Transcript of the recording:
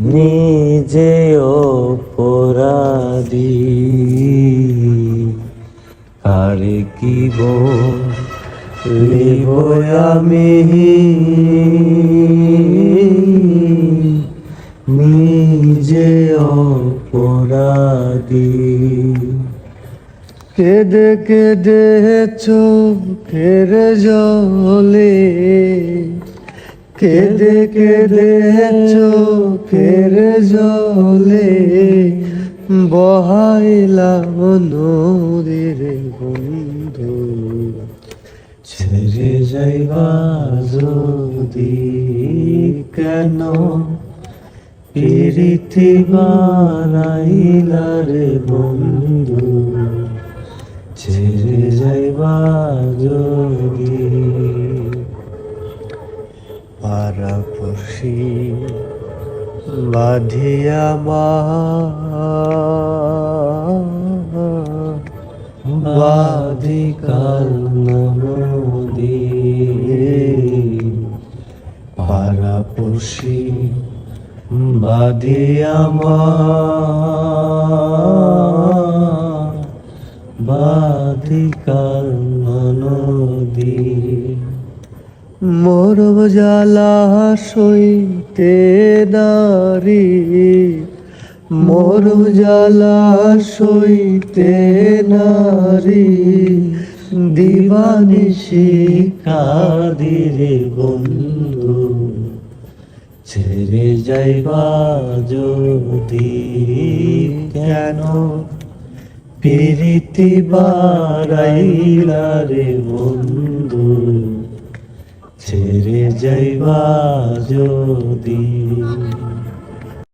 নিজে অপরাধী। কারে কি বলিব আমি? নিজে অপরাধী। কেঁদে কেঁদে চোখের জলে। কেঁদে কেঁদে চোখের জলে বহাইলাম নদীর বন্ধু। ছেড়ে যাইবা যদি কেন? প্রীতি বানাইলার বন্ধু। ছেড়ে যাইবা যদি পারাপড়শি বাঁধিয়া মা। বাদিকাল নদী পারাপড়শি বাদিয়ামা বাদিকাল নদী মোর জ্বালা সইতে নারী। মোর জ্বালা সইতে নারী। দিবানিশি কাদিরে বন্ধু, ছেড়ে যাইবা যদি কেন? প্রীতি বারাইলা রে বন্ধু। ছেড়ে যাইবা যদি।